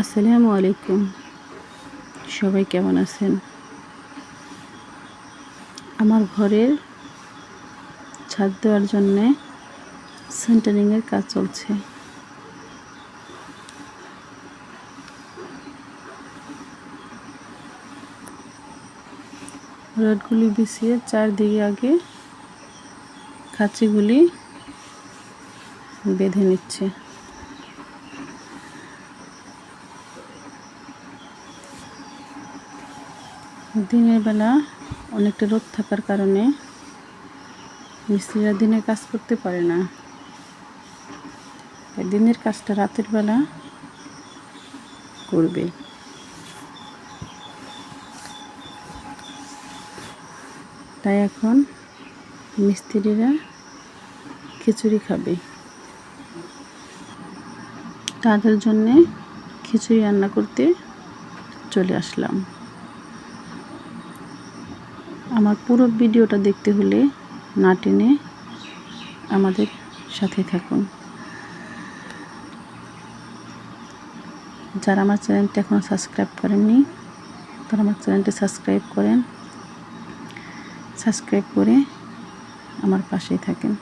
আসসালামু আলাইকুম। সবাই কেমন আছেন? আমার ঘরের ছাদ দেওয়ার জন্যে সেন্টারিংয়ের কাজ চলছে। রডগুলি বিছিয়ে চারদিকে আগে খাঁচিগুলি বেঁধে নিচ্ছে। দিনের বেলা অনেকটা রোদ থাকার কারণে মিস্ত্রিরা দিনে কাজ করতে পারে না। দিনের কাজটা রাতের বেলা করবে। তাই এখন মিস্ত্রিরা খিচুড়ি খাবে। তাদের জন্যে খিচুড়ি রান্না করতে চলে আসলাম। আমার পুরো ভিডিওটা দেখতে হলে না টেনে আমাদের সাথে থাকুন। যারা আমার চ্যানেলটা এখনও সাবস্ক্রাইব করেননি, তারা আমার চ্যানেলটা সাবস্ক্রাইব করেন। সাবস্ক্রাইব করে আমার পাশেই থাকেন।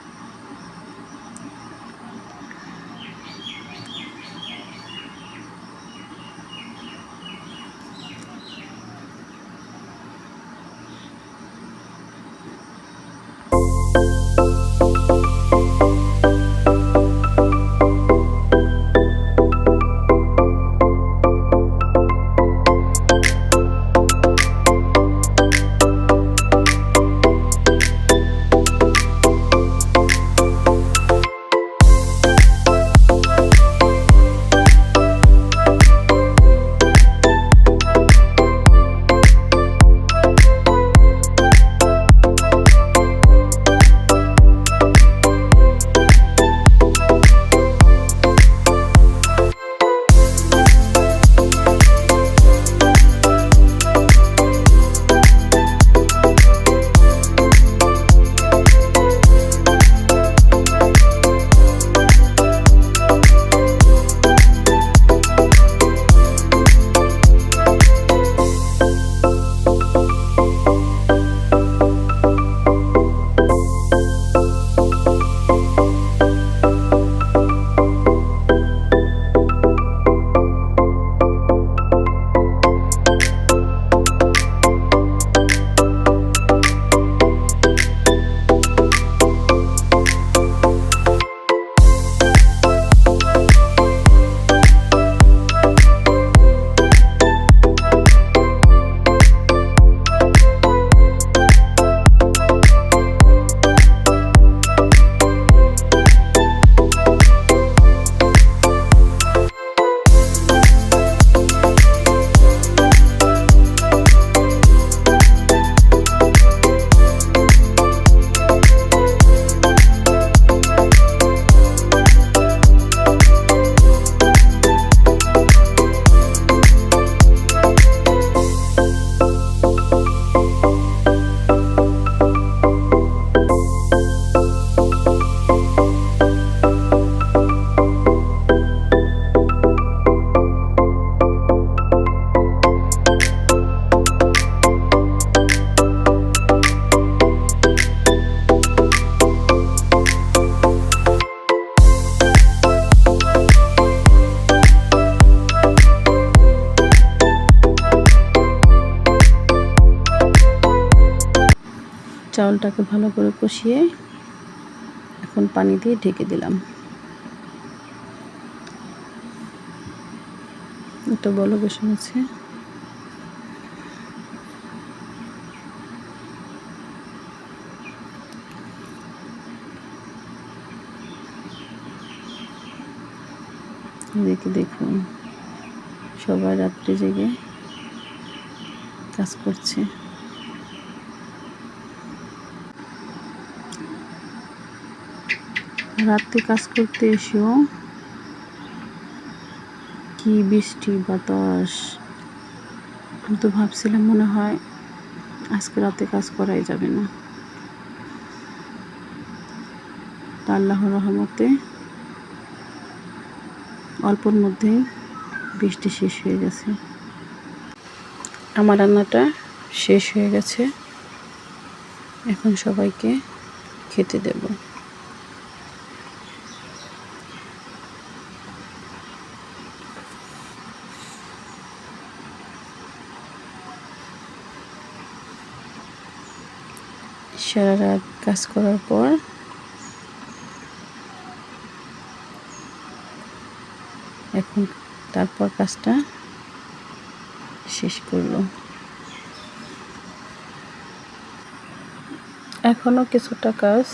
চাউলটাকে ভালো করে কষিয়ে এখন পানি দিয়ে ঢেকে দিলাম। একটা বলো বসে আছে এদিকে দেখুন, সবাই রাত্রে জেগে কাজ করছে। রাত্রে কাজ করতে এসেও কি বৃষ্টি বাতাস। আমি তো ভাবছিলাম মনে হয় আজকে রাতে কাজ করাই যাবে না। তা আল্লাহর রহমতে অল্পর মধ্যেই বৃষ্টি শেষ হয়ে গেছে। আমার রান্নাটা শেষ হয়ে গেছে। এখন সবাইকে খেতে দেব। সারা রাত কাজ করার পর এখন তারপর কাজটা শেষ করল। এখনও কিছুটা কাজ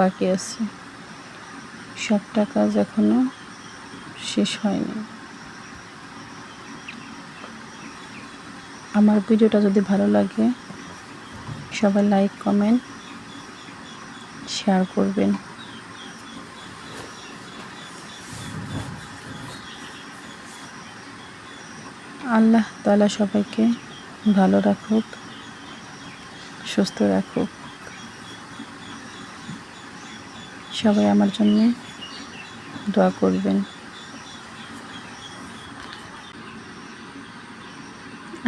বাকি আছে। সবটা কাজ এখনও শেষ হয়নি। আমার ভিডিওটা যদি ভালো লাগে সবাই লাইক, কমেন্ট, শেয়ার করবেন। আল্লাহ তালা সবাইকে ভালো রাখুক, সুস্থ রাখুক। সবাই আমার জন্য দোয়া করবেন।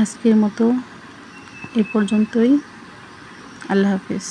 আজকের মতো এ পর্যন্তই। আল্লাহ হাফিজ।